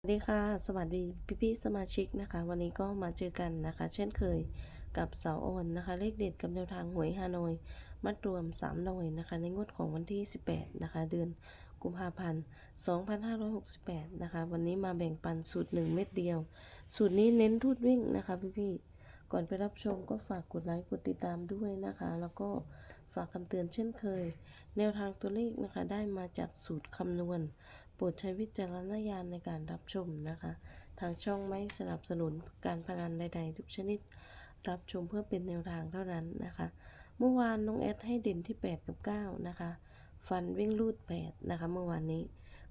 สวัสดีค่ะ สวัสดีพี่ๆสมาชิกนะคะ วันนี้ก็มาเจอกันนะคะ เช่นเคยกับเสาโอนนะคะ เลขเด็ดกับแนวทางหวยฮานอย มัดรวม3หน่วยนะคะ ในงวดของวันที่ 18 นะคะ เดือนกุมภาพันธ์ 2568 นะคะ วันนี้มาแบ่งปันสูตร 1 เม็ดเดียว สูตรนี้เน้นทูดวิ่งนะคะพี่ๆก่อนไปรับชมก็ฝากกดไลค์กดติดตามด้วยนะคะ แล้วก็ฝากคำเตือนเช่นเคย แนวทางตัวเลขนะคะได้มาจากสูตรคำนวณ โปรดใช้วิจารณญาณในการรับชมนะคะ ทางช่องไม่สนับสนุนการพนันใด ๆ ทุกชนิด รับชมเพื่อเป็นแนวทางเท่านั้นนะคะ เมื่อวานน้องแอดให้เด่นที่ 8 กับ 9 นะคะ ฟันวิ่งลูด 8 นะคะ เมื่อวานนี้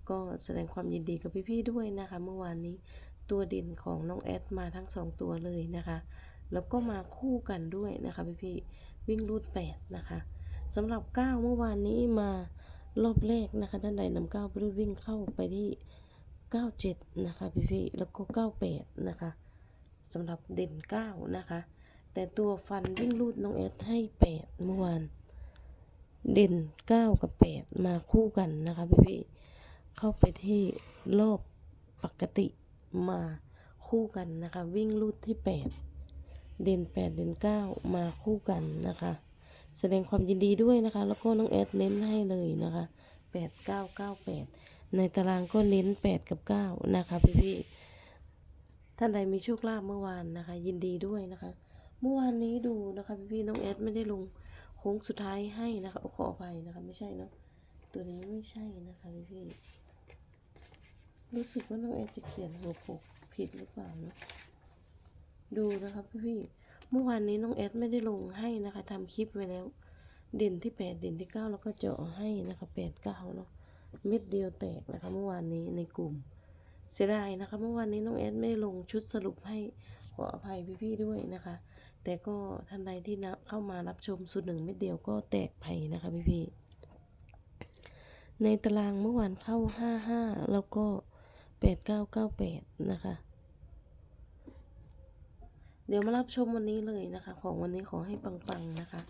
ก็แสดงความยินดีกับพี่ๆด้วยนะคะ เมื่อวานนี้ตัวเด่นของน้องแอดมาทั้ง 2 ตัวเลยนะคะ แล้วก็มาคู่กันด้วยนะคะพี่ๆวิ่งลูด8นะคะสำหรับ 9 เมื่อวานนี้มา รอบแรกนะคะ ด้านใดนำเก้าไปรูดวิ่งเข้าไปที่97นะคะพี่ๆแล้วก็98นะคะสำหรับเด่น9นะคะ แต่ตัวฟันวิ่งรูดน้องแอดให้8เมื่อวานเด่น9กับ8มาคู่กันนะคะพี่ๆเข้าไปที่รอบปกติมาคู่กันนะคะ วิ่งรูดที่8เด่น8เด่น9มาคู่กันนะคะ แสดงความยินดีด้วยนะคะ แล้วก็น้องแอดเน้นให้เลยนะคะ 8998 ในตารางก็เน้น 8 กับ 9 นะคะพี่ๆท่านใดมีโชคลาภเมื่อวานนะคะ ยินดีด้วยนะคะ เมื่อวานนี้ดูนะคะพี่ๆน้องแอดไม่ได้ลงโค้งสุดท้ายให้นะคะขออภัยนะคะไม่ใช่เนาะตัวนี้ไม่ใช่นะคะพี่ๆรู้สึกว่าน้องแอดจะเขียนหัวปกผิดหรือเปล่าเนาะดูนะคะพี่ๆ เมื่อวานนี้น้องแอดไม่ได้ลงให้นะคะทำคลิปไว้แล้ว เด่นที่แปดเด่นที่เก้าแล้วก็เจาะให้นะคะแปดเก้าเนาะเม็ดเดียวแตกนะคะ เมื่อวานนี้ในกลุ่ม เสียดายนะคะ เมื่อวานนี้น้องแอดไม่ได้ลงชุดสรุปให้ขออภัยพี่ๆด้วยนะคะ แต่ก็ท่านใดที่นะเข้ามารับชมสุดหนึ่งเม็ดเดียวก็แตกไผ่นะคะพี่ๆในตารางเมื่อวานเข้าห้าห้าแล้วก็แปดเก้าเก้าแปดนะคะ เดี๋ยวมารับชมวันนี้เลยนะคะ ของวันนี้ขอให้ปังๆนะคะ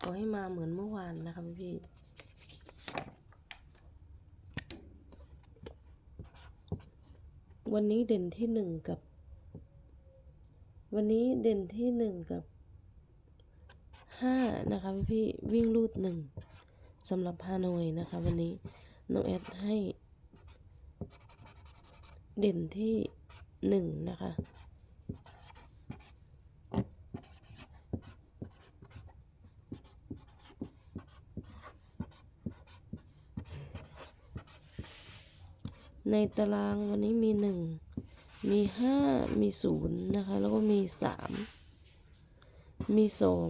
ขอให้มาเหมือนเมื่อวานนะคะพี่วันนี้เด่นที่หนึ่งกับ วันนี้เด่นที่หนึ่งกับห้านะคะพี่พี่วิ่งรูดหนึ่งสำหรับฮานอยนะคะ วันนี้น้องแอดให้ เด่นที่หนึ่งนะคะ ในตารางวันนี้มีหนึ่งมีห้ามีศูนย์นะคะ แล้วก็มีสามมีสอง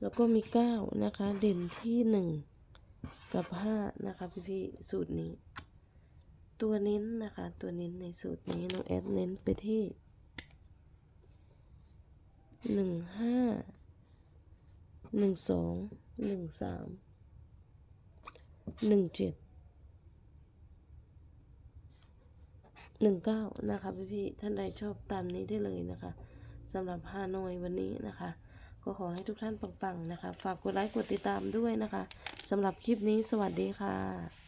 แล้วก็มีเก้านะคะ เด่นที่หนึ่งกับห้านะคะพี่พี่ๆสูตรนี้ ตัวเน้นนะคะ ตัวเน้นในสูตรนี้น้องแอดเน้นไปที่หนึ่งห้าหนึ่งสองหนึ่งสามหนึ่งเจ็ด หนึ่งเก้านะคะพี่พี่ๆท่านใดชอบตามนี้ได้เลยนะคะสำหรับฮานอยวันนี้นะคะ ก็ขอให้ทุกท่านปังๆนะคะ ฝากกดไลค์กดติดตามด้วยนะคะสำหรับคลิปนี้สวัสดีค่ะ